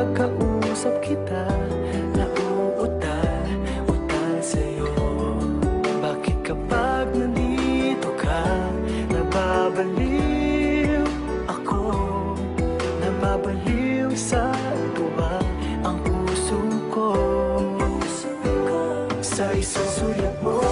kapag kausap kita Nauutal, utal sa'yo. Bakit kapag nandito ka Nababaliw ako? Nababaliw sa tuwa Ang puso ko? Sa isang sulat mo